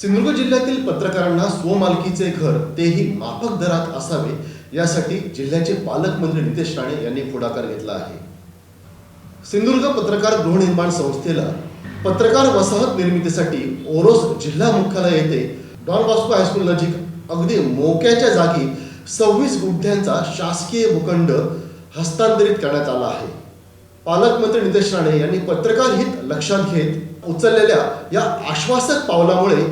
सिंधुदुर्ग जिल्ह्यातील पत्रकारांना स्वमालकीचे घर तेही माफक दरात असावे यासाठी जिल्ह्याचे पालकमंत्री नितेश राणे यांनी पुढाकार घेतला आहे. सिंधुदुर्ग पत्रकार गृहनिर्माण संस्थेला पत्रकार वसाहत निर्मितीसाठी ओरोस जिल्हा मुख्यालय येथे डॉन बॉस्को हायस्कूल नजीक अगदी मोक्याच्या जागी सव्वीस गुंठ्यांचा शासकीय भूखंड हस्तांतरित करण्यात आला आहे. पालकमंत्री नितेश राणे यांनी पत्रकार हित लक्षात घेत उचललेल्या या आश्वासक पावलामुळे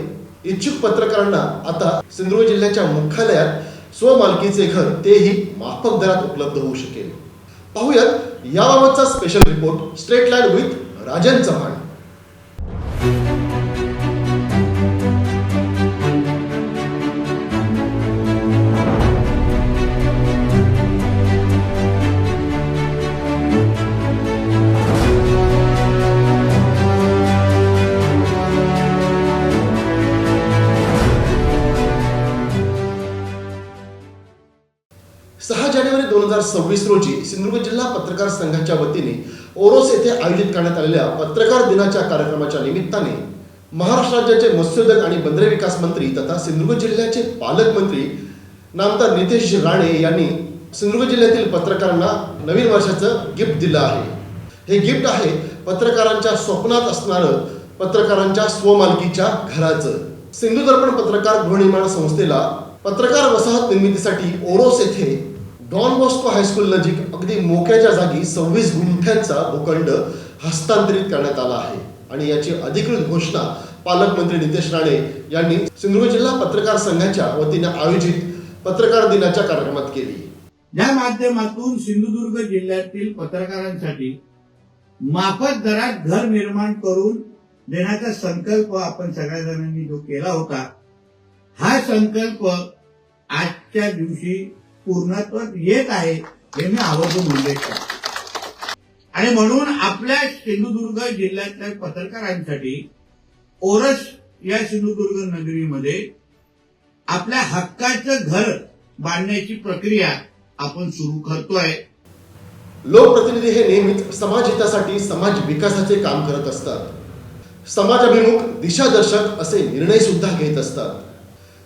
इच्छुक पत्रकारांना आता सिंधुदुर्ग जिल्ह्याच्या मुख्यालयात स्वमालकीचे घर तेही माफक दरात उपलब्ध होऊ शकेल. पाहूयात याबाबतचा special report straight line with Rajan Chavan. हजार सव्वीस रोजी सिंधुदुर्ग जिल्हा पत्रकार संघाच्या वतीने ओरोस येथे आयोजित करण्यात आलेल्या पत्रकार दिनाच्या कार्यक्रमाच्या निमित्ताने महाराष्ट्र राज्याचे मत्स्योद्योग आणि बंदरे विकास मंत्री तथा सिंधुदुर्ग जिल्ह्याचे पालकमंत्री नामदार नितेश राणे यांनी सिंधुदुर्ग जिल्ह्यातील पत्रकारांना नवीन वर्षाचं गिफ्ट दिलं आहे. हे गिफ्ट आहे पत्रकारांच्या स्वप्नात असणारं पत्रकारांच्या स्वमालकीच्या घराचं. सिंधुदर्पण पत्रकार गृहनिर्माण संस्थेला पत्रकार वसाहत निर्मितीसाठी ओरोस येथे डॉन बॉस्को हायस्कूल नजीक अगदी मोक्याच्या जागी सव्वीस गुंठ्यांचा भूखंड हस्तांतरित करण्यात आला आहे. आणि याची अधिकृत घोषणा पालकमंत्री नितेश राणे यांनी सिंधुदुर्ग जिल्हा पत्रकार संघाच्या वतीने आयोजित पत्रकार दिनाच्या कार्यक्रमात केली. या माध्यमातून सिंधुदुर्ग जिल्ह्यातील पत्रकारांसाठी माफक दरात घर निर्माण करून देण्याचा संकल्प आपण सगळ्या जणांनी जो केला होता हा संकल्प आजच्या दिवशी पूर्णत्वात येत आहे हे मी आवर्जून उल्लेख करतो. आणि म्हणून आपल्या सिंधुदुर्ग जिल्ह्यातल्या पत्रकारांसाठी ओरस या सिंधुदुर्ग नगरीमध्ये आपल्या हक्काचं घर बांधण्याची प्रक्रिया आपण सुरू करतोय. लोकप्रतिनिधी हे नेहमीच समाज हितासाठी समाज विकासाचे काम करत असतात. समाजाभिमुख दिशादर्शक असे निर्णय सुद्धा घेत असतात.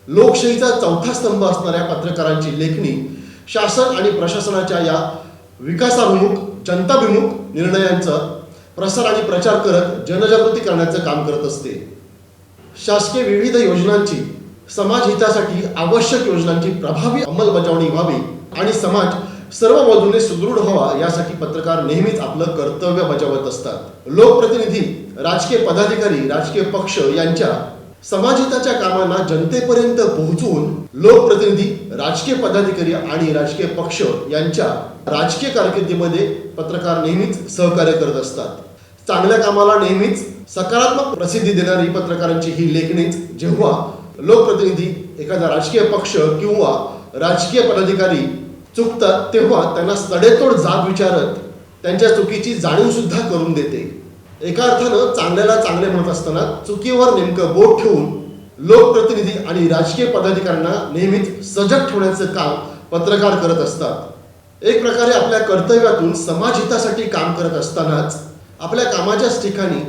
लोकशाहीचा चौथा स्तंभ असणाऱ्या पत्रकारांची लेखणी शासन आणि प्रशासनाच्या या विकासाभिमुख जनताभिमुख निर्णयांचा प्रसार आणि प्रचार करत जनजागृती करण्याचं काम करत असते. शासकीय विविध योजनांची समाज हितासाठी आवश्यक योजनांची प्रभावी अंमलबजावणी व्हावी आणि समाज सर्व बाजूने सुदृढ व्हावा यासाठी पत्रकार नेहमीच आपलं कर्तव्य बजावत असतात. लोकप्रतिनिधी राजकीय पदाधिकारी राजकीय पक्ष यांच्या समाजहिताच्या कामांना जनतेपर्यंत पोहोचवून लोकप्रतिनिधी राजकीय पदाधिकारी आणि राजकीय पक्ष यांच्या राजकीय कारकिर्दीमध्ये पत्रकार नेहमीच सहकार्य करत असतात. चांगल्या कामाला नेहमीच सकारात्मक प्रसिद्धी देणारी पत्रकारांची ही लेखणीच जेव्हा लोकप्रतिनिधी एखादा राजकीय पक्ष किंवा राजकीय पदाधिकारी चुकतात तेव्हा त्यांना सडेतोड जाब विचारत त्यांच्या चुकीची जाणीव सुद्धा करून देते. एका अर्थानं चांगल्याला चांगले म्हणत असताना चुकीवर नेमकं बोट ठेवून लोकप्रतिनिधी आणि राजकीय पदाधिकाऱ्यांना नेहमीच सजग ठेवण्याचं काम पत्रकार करत असतात. एक प्रकारे आपल्या कर्तव्यातून समाजहितासाठी काम करत असतानाच आपल्या कामाच्याच ठिकाणी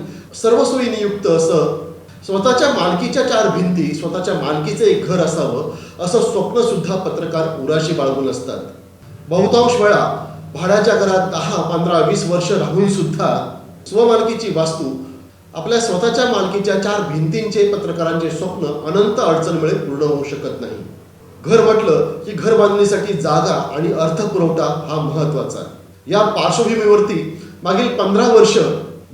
सर्व नियुक्त युक्त असं स्वतःच्या मालकीच्या चार भिंती स्वतःच्या मालकीचे एक घर असावं असं स्वप्न सुद्धा पत्रकार उराशी बाळगून असतात. बहुतांश वेळा भाड्याच्या घरात दहा पंधरा वीस वर्ष राहून सुद्धा स्वमालकीची वास्तू आपल्या स्वतःच्या मालकीच्या चार भिंतींचे पत्रकारांचे स्वप्न अनंत अडचणमुळे पूर्ण होऊ शकत नाही. घर म्हटलं की घर बांधणीसाठी जागा आणि अर्थपुरवठा हा महत्त्वाचा या पार्श्वभूमीवरती मागील पंधरा वर्ष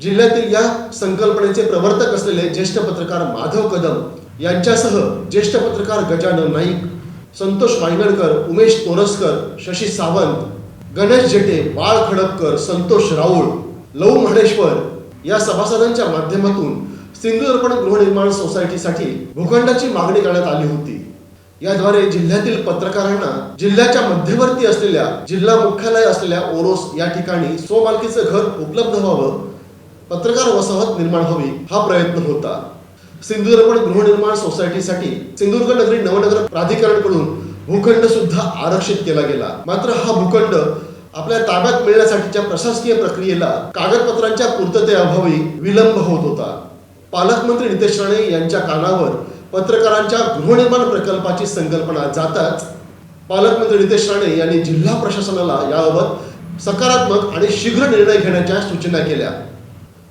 जिल्ह्यातील या संकल्पनेचे प्रवर्तक असलेले ज्येष्ठ पत्रकार माधव कदम यांच्यासह ज्येष्ठ पत्रकार गजानन नाईक संतोष वायगणकर उमेश तोरसकर शशी सावंत गणेश जेटे बाळ खडपकर संतोष राऊळ लव महाडेश्वर या सभासदांच्या माध्यमातून सिंधू दर्पण गृहनिर्माण सोसायटीसाठी भूखंडाची मागणी करण्यात आली होती. याद्वारे जिल्ह्यातील पत्रकारांना जिल्ह्याच्या मध्यवर्ती असलेल्या जिल्हा मुख्यालय असलेल्या ओरोस या ठिकाणी स्वमालकीचं घर उपलब्ध व्हावं पत्रकार वसाहत निर्माण व्हावी हा प्रयत्न होता. सिंधुदर्पण गृहनिर्माण सोसायटीसाठी सिंधुदुर्ग नगरी नवनगर प्राधिकरणकडून भूखंड सुद्धा आरक्षित केला गेला. मात्र हा भूखंड आपल्या ताब्यात मिळण्यासाठीच्या प्रशासकीय प्रक्रियेला कागदपत्रांच्या पूर्ततेअभावी विलंब होत होता. पालकमंत्री नितेश राणे यांच्या कानावर पत्रकारांच्या गृहनिर्माण प्रकल्पाची संकल्पना जाताच पालकमंत्री नितेश राणे यांनी जिल्हा प्रशासनाला याबाबत सकारात्मक आणि शीघ्र निर्णय घेण्याच्या सूचना केल्या.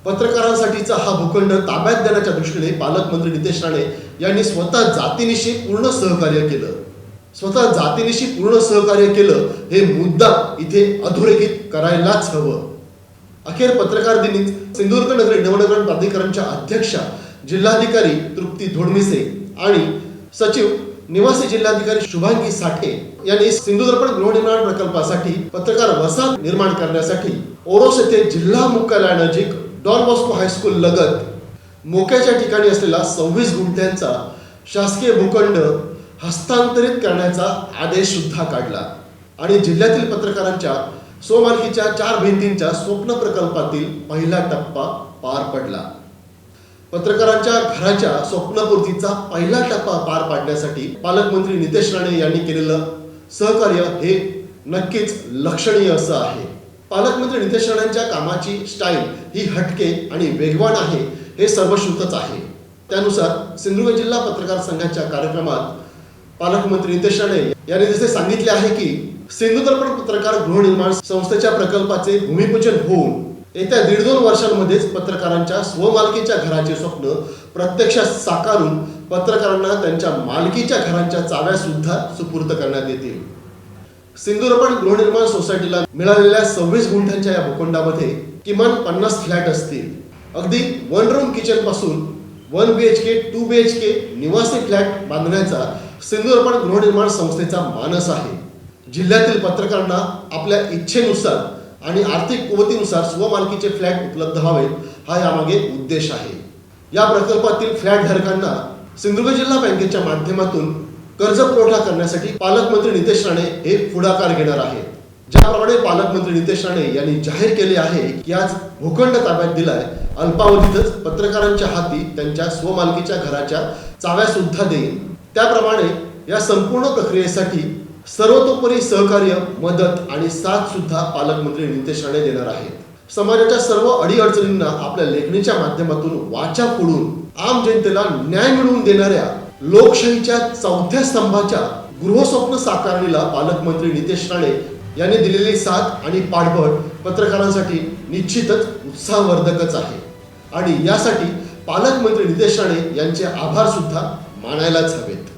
पत्रकारांसाठीचा हा भूखंड ताब्यात देण्याच्या दृष्टीने पालकमंत्री नितेश राणे यांनी स्वतः जातीनिशी पूर्ण सहकार्य केलं. स्वतः जातीनिशी पूर्ण सहकार्य केलं हे मुद्दा इथे अधोरेखित करायलाच हवं. अखेर पत्रकार दिनी सिंधुदुर्ग नगर नवनगरण प्राधिकरणच्या अध्यक्षा जिल्हाधिकारी तृप्ती धोडमिसे आणि सचिव निवासी जिल्हाधिकारी शुभांगी साठे यांनी सिंधुदर्पण गृहनिर्माण प्रकल्पासाठी पत्रकार वसाहत निर्माण करण्यासाठी ओरोस येथे जिल्हा मुख्यालयानजीक डॉन बॉस्को हायस्कूल लगत मोक्याच्या ठिकाणी असलेला सव्वीस गुंठ्यांचा शासकीय भूखंड हस्तांतरित करण्याचा आदेश सुद्धा काढला. आणि जिल्ह्यातील पत्रकारांच्या स्वमालकीच्या चार भिंतींच्या स्वप्न प्रकल्पातील पहिला टप्पा पार पडला. पत्रकारांच्या घराच्या स्वप्नपूर्तीचा पहिला टप्पा पार पाडण्यासाठी पालकमंत्री नितेश राणे यांनी केलेलं सहकार्य हे नक्कीच लक्षणीय असं आहे. पालकमंत्री नितेश राणेंच्या कामाची स्टाईल ही हटके आणि वेगवान आहे हे सर्वश्रुतच आहे. त्यानुसार सिंधुदुर्ग जिल्हा पत्रकार संघाच्या कार्यक्रमात पालकमंत्री नितेश राणे यांनी जसे सांगितले आहे की सिंधुदर्पण पत्रकार गृहनिर्माण संस्थेच्या प्रकल्पाचे भूमिपूजन होऊन येत्या दीड दोन वर्षांमध्येच पत्रकारांच्या स्वमालकीच्या घराचे स्वप्न प्रत्यक्षात साकारून पत्रकारांना त्यांच्या मालकीच्या घरांच्या चाव्या सुद्धा सुपूर्त करण्यात येतील. सिंधुदर्पण गृहनिर्माण सोसायटीला मिळालेल्या सव्वीस गुंठ्यांच्या या भूखंडामध्ये किमान पन्नास फ्लॅट असतील. अगदी one room किचनपासून one B H K two B H K निवासी फ्लॅट बांधण्याचा सिंधुदर्पण गृहनिर्माण संस्थेचा मानस आहे. जिल्ह्यातील पत्रकारांना आपल्या इच्छेनुसार आणि आर्थिक कुवतीनुसार स्वमालकीचे फ्लॅट उपलब्ध व्हावेत हा यामागे उद्देश आहे. या प्रकल्पातील फ्लॅट धारकांना सिंधुदुर्ग जिल्हा बँकेच्या माध्यमातून कर्ज पुरवठा करण्यासाठी पालकमंत्री नितेश राणे हे पुढाकार घेणार आहेत. ज्याप्रमाणे पालकमंत्री नितेश राणे यांनी जाहीर केले आहे की आज भूखंड ताब्यात दिलाय अल्पावधीतच पत्रकारांच्या हाती त्यांच्या स्वमालकीच्या घराच्या चाव्या सुद्धा देईल. त्याप्रमाणे या संपूर्ण प्रक्रियेसाठी सर्वतोपरी सहकार्य मदत आणि साथ सुद्धा पालकमंत्री नितेश राणे देणार आहेत. समाजाच्या सर्व अडीअडचणींना आपल्या लेखणीच्या माध्यमातून वाचा फोडून आम जनतेला न्याय मिळवून देणाऱ्या लोकशाहीच्या चौथ्या स्तंभाच्या गृहस्वप्न साकारणीला पालकमंत्री नितेश राणे यांनी दिलेली साथ आणि पाठबळ पत्रकारांसाठी निश्चितच उत्साहवर्धकच आहे. आणि यासाठी पालकमंत्री नितेश राणे यांचे आभार सुद्धा मानायलाच हवेत.